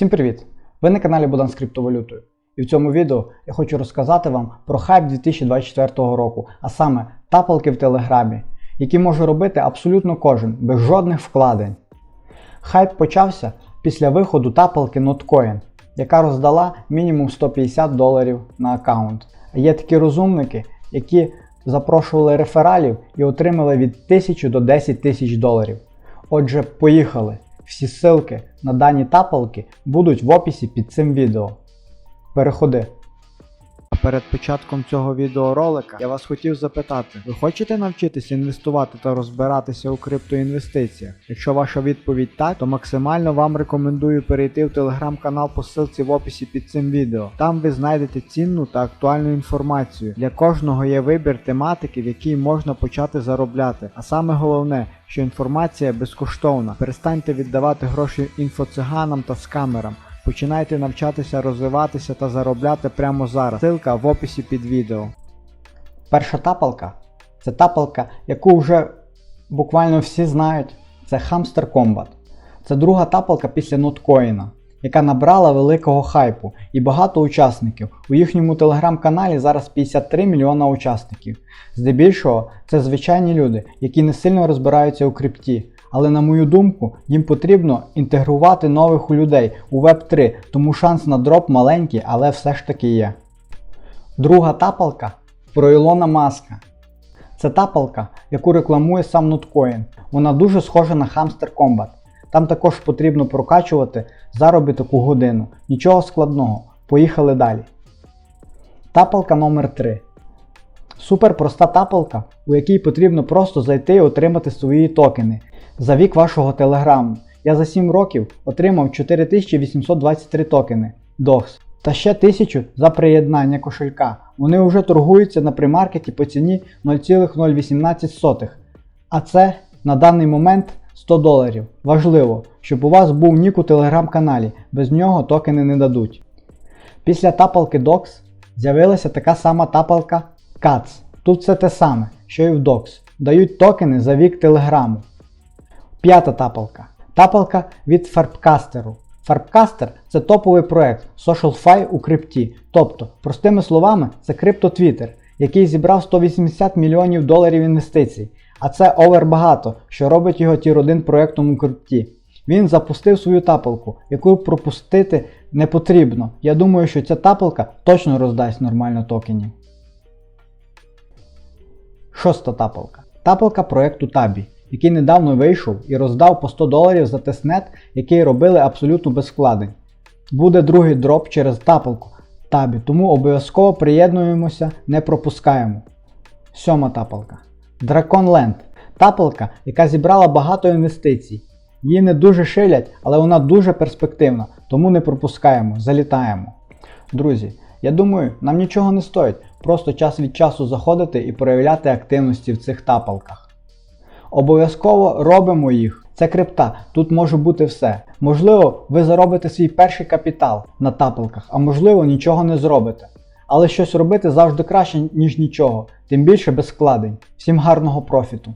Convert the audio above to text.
Всім привіт! Ви на каналі Богдан з криптовалютою. І в цьому відео я хочу розказати вам про хайп 2024 року, а саме тапалки в Телеграмі, які може робити абсолютно кожен, без жодних вкладень. Хайп почався після виходу тапалки Notcoin, яка роздала мінімум 150 доларів на аккаунт. Є такі розумники, які запрошували рефералів і отримали від 1000 до 10 тисяч доларів. Отже, поїхали! Всі ссылки на дані тапалки будуть в описі під цим відео. Переходи. Перед початком цього відеоролика я вас хотів запитати: ви хочете навчитися інвестувати та розбиратися у криптоінвестиціях? Якщо ваша відповідь так, то максимально вам рекомендую перейти в телеграм-канал по ссылці в описі під цим відео. Там ви знайдете цінну та актуальну інформацію. Для кожного є вибір тематики, в якій можна почати заробляти. А саме головне, що інформація безкоштовна. Перестаньте віддавати гроші інфоциганам та скамерам. Починайте навчатися розвиватися та заробляти прямо зараз. Ссылка в описі під відео. Перша тапалка це тапалка, яку вже буквально всі знають. Це Hamster Combat. Це друга тапалка після ноткоїна, яка набрала великого хайпу і багато учасників. У їхньому телеграм-каналі зараз 53 мільйона учасників. Здебільшого це звичайні люди, які не сильно розбираються у крипті. Але на мою думку, їм потрібно інтегрувати нових у людей у Web3, тому шанс на дроп маленький, але все ж таки є. Друга тапалка про Ілона Маска. Це тапалка, яку рекламує сам Notcoin. Вона дуже схожа на Hamster Combat. Там також потрібно прокачувати заробіток у годину. Нічого складного. Поїхали далі. Тапалка номер 3 Супер проста тапалка, у якій потрібно просто зайти і отримати свої токени. За вік вашого телеграму. Я за 7 років отримав 4823 токени DOX та ще 1000 за приєднання кошелька. Вони вже торгуються на примаркеті по ціні 0,018. А це на даний момент 100 доларів. Важливо, щоб у вас був нік у телеграм-каналі, без нього токени не дадуть. Після тапалки DOX з'явилася така сама тапалка CATS. Тут все те саме, що і в DOX. Дають токени за вік телеграму. П'ята тапалка. Тапалка від Фарбкастеру. Фарбкастер це топовий проект SocialFi у крипті. Тобто, простими словами, це криптотвіттер, який зібрав 180 мільйонів доларів інвестицій. А це овер багато, що робить його тір 1 проектом у крипті. Він запустив свою тапалку, яку пропустити не потрібно. Я думаю, що ця тапалка точно роздасть нормально токенів. Шоста тапалка. Тапалка проекту Табі, який недавно вийшов і роздав по 100 доларів за тестнет, який робили абсолютно без вкладень. Буде другий дроп через тапалку Табі, тому обов'язково приєднуємося, не пропускаємо. Сьома тапалка. Land. Тапалка, яка зібрала багато інвестицій. Її не дуже шилять, але вона дуже перспективна, тому не пропускаємо, залітаємо. Друзі, я думаю, нам нічого не стоїть, просто час від часу заходити і проявляти активності в цих тапалках. Обов'язково робимо їх. Це крипта, тут може бути все. Можливо, ви заробите свій перший капітал на тапалках, а можливо нічого не зробите. Але щось робити завжди краще, ніж нічого, тим більше без вкладень. Всім гарного профіту!